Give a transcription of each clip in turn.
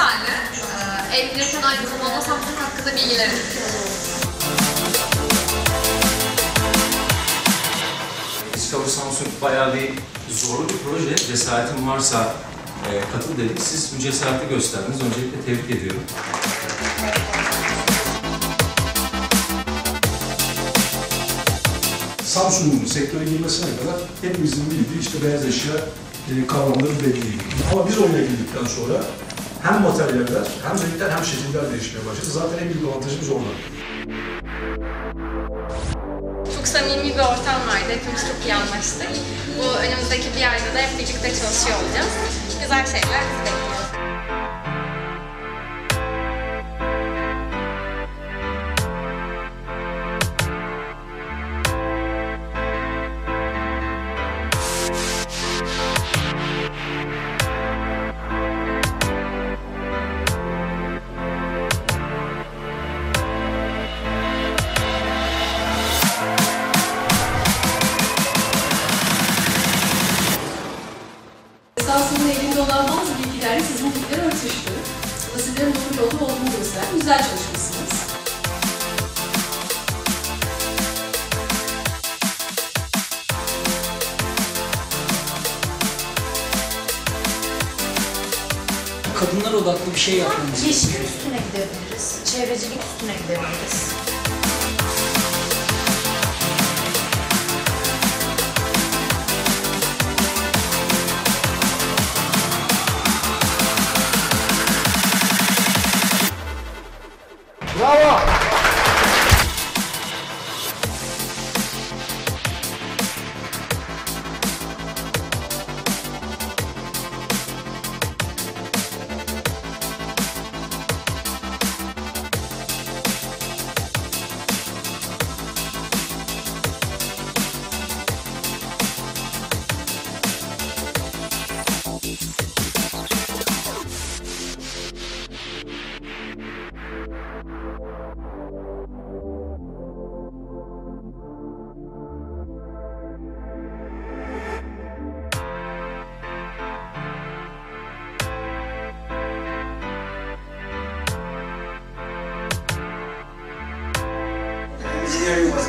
Güzeldi. Ee, evlenirken aynı zamanda satmak hakkında bilgiler edindim. Discover Samsung bayağı bir zorlu bir proje. Cesaretin varsa e, katıl dedik. Siz bu cesareti gösterdiniz. Öncelikle tebrik ediyorum. Samsung'un sektöre girmesine kadar hepimizin bildiği işte beyaz eşya e, kavramları belliydi. Ama biz oyuna girdikten sonra hem materyaller, hem renkler, hem şekiller değişmeye başladı. Zaten en büyük avantajımız orada. Çok samimi bir ortam vardı. Hepimiz çok iyi anlaştık. Bu önümüzdeki bir ayda da hep birlikte çalışıyor olacağız. Güzel şeyler bizi. Esasında elinde olan bazı bilgilerle sizin bilgiler örtüştü. Bu sizlerin doğru yolda olduğunu gösteren güzel çalışmışsınız. kadınlar odaklı bir şey yapmamız Yeşil üstüne gidebiliriz. Çevrecilik üstüne gidebiliriz.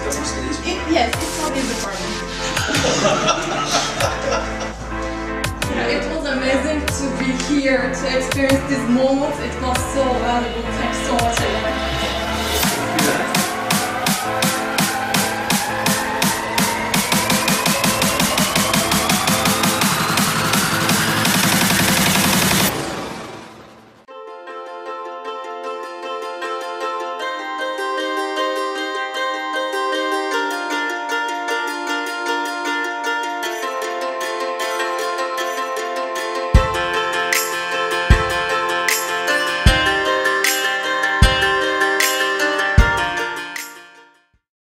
It, yes, it's called his apartment. it was amazing to be here, to experience this moment. It was so valuable. Thanks so much.